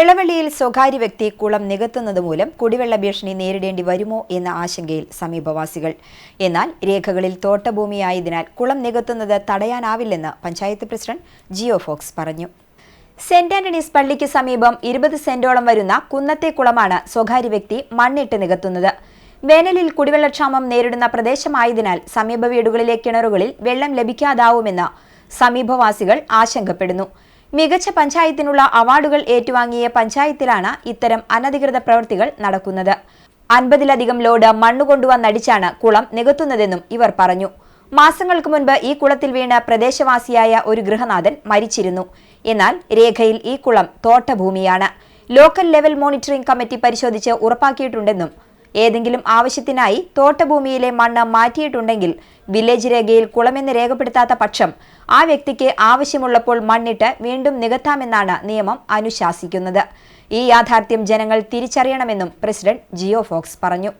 ഇളവള്ളിയിൽ സ്വകാര്യ വ്യക്തി കുളം നികത്തുന്നത് മൂലം കുടിവെള്ള ഭീഷണി നേരിടേണ്ടി വരുമോ എന്ന ആശങ്കയിൽ സമീപവാസികൾ. എന്നാൽ രേഖകളിൽ തോട്ടഭൂമിയായതിനാൽ കുളം നികത്തുന്നത് തടയാനാവില്ലെന്ന് പഞ്ചായത്ത് പ്രസിഡന്റ് ജിയോ ഫോക്സ് പറഞ്ഞു. സെന്റ് ആന്റണീസ് പള്ളിക്ക് സമീപം ഇരുപത് സെന്റോളം വരുന്ന കുന്നത്തെ കുളമാണ് സ്വകാര്യ വ്യക്തി മണ്ണിട്ട് നികത്തുന്നത്. വേനലിൽ കുടിവെള്ളക്ഷാമം നേരിടുന്ന പ്രദേശമായതിനാൽ സമീപ വീടുകളിലെ കിണറുകളിൽ വെള്ളം ലഭിക്കാതാവുമെന്ന് സമീപവാസികൾ ആശങ്കപ്പെടുന്നു. മികച്ച പഞ്ചായത്തിനുള്ള അവാർഡുകൾ ഏറ്റുവാങ്ങിയ പഞ്ചായത്തിലാണ് ഇത്തരം അനധികൃത പ്രവൃത്തികൾ നടക്കുന്നത്. അൻപതിലധികം ലോഡ് മണ്ണ് കൊണ്ടുവന്നടിച്ചാണ് കുളം നികത്തുന്നതെന്നും ഇവർ പറഞ്ഞു. മാസങ്ങൾക്ക് മുൻപ് ഈ കുളത്തിൽ വീണ് പ്രദേശവാസിയായ ഒരു ഗൃഹനാഥൻ മരിച്ചിരുന്നു. എന്നാൽ രേഖയിൽ ഈ കുളം തോട്ടഭൂമിയാണ്. ലോക്കൽ ലെവൽ മോണിറ്ററിംഗ് കമ്മിറ്റി പരിശോധിച്ച് ഉറപ്പാക്കിയിട്ടുണ്ടെന്നും ഏതെങ്കിലും ആവശ്യത്തിനായി തോട്ടഭൂമിയിലെ മണ്ണ് മാറ്റിയിട്ടുണ്ടെങ്കിൽ വില്ലേജ് രേഖയിൽ കുളമെന്ന് രേഖപ്പെടുത്താത്ത പക്ഷം ആ വ്യക്തിക്ക് ആവശ്യമുള്ളപ്പോൾ മണ്ണിട്ട് വീണ്ടും നികത്താമെന്നാണ് നിയമം അനുശാസിക്കുന്നത്. ഈ യാഥാർത്ഥ്യം ജനങ്ങൾ തിരിച്ചറിയണമെന്നും പ്രസിഡന്റ് ജിയോ ഫോക്സ് പറഞ്ഞു.